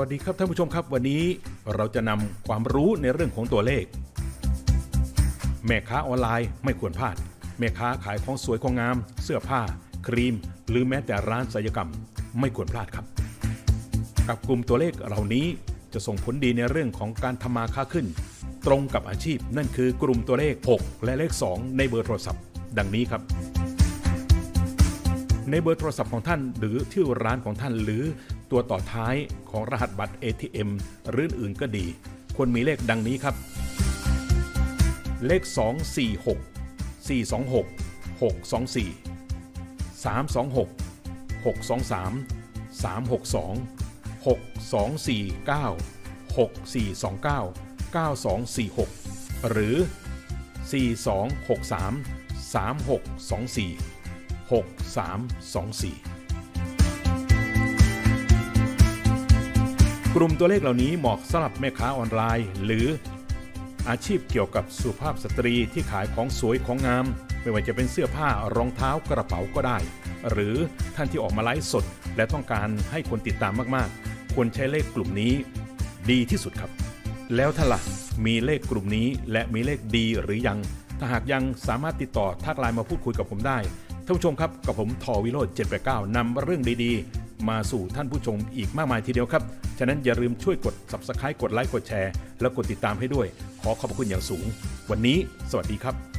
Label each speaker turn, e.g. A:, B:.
A: วัสดีครับท่านผู้ชมครับ วันนี้เราจะนำความรู้ในเรื่องของตัวเลข แม่ค้าออนไลน์ไม่ควรพลาด แม่ค้าขายของสวยของงาม เสื้อผ้า ครีม หรือแม้แต่ร้านศัลยกรรม ไม่ควรพลาดครับ กับกลุ่มตัวเลขเหล่านี้จะส่งผลดีในเรื่องของการทำมาค้าขึ้น ตรงกับอาชีพนั่นคือกลุ่มตัวเลข 6 และเลข 2 ในเบอร์โทรศัพท์ ดังนี้ครับ ในเบอร์โทรศัพท์ของท่าน หรือที่ร้านของท่านหรือตัวต่อท้ายของรหัสบัตร ATM หรืออื่นก็ดี ควรมีเลขดังนี้ครับ เลข 246 426 624 326 623 362 6249 6429 9246 หรือ 4263 3624 6324 กลุ่มตัวเลขเหล่านี้เหมาะสำหรับแม่ค้าออนไลน์ หรืออาชีพเกี่ยวกับสุภาพสตรีที่ขายของสวยของงาม ไม่ว่าจะเป็นเสื้อผ้ารองเท้ากระเป๋าก็ได้ หรือท่านที่ออกมาไลฟ์สด และต้องการให้คนติดตามมากๆ ควรใช้เลขกลุ่มนี้ดีที่สุดครับ แล้วถ้าละ่ะมีเลขกลุ่มนี้และมีเลขดีหรือยัง ถ้าหากยังสามารถติดต่อทักไลน์มาพูดคุยกับผมได้ ท่านผู้ชมครับกับผมทอวิโรจน์789นำเรื่องดีๆ มาสู่ท่านผู้ชมอีกมากมายทีเดียวครับ ฉะนั้นอย่าลืมช่วยกด subscribe กดไลค์กดแชร์ แล้วกดติดตามให้ด้วย ขอขอบพระคุณอย่างสูง วันนี้ สวัสดีครับ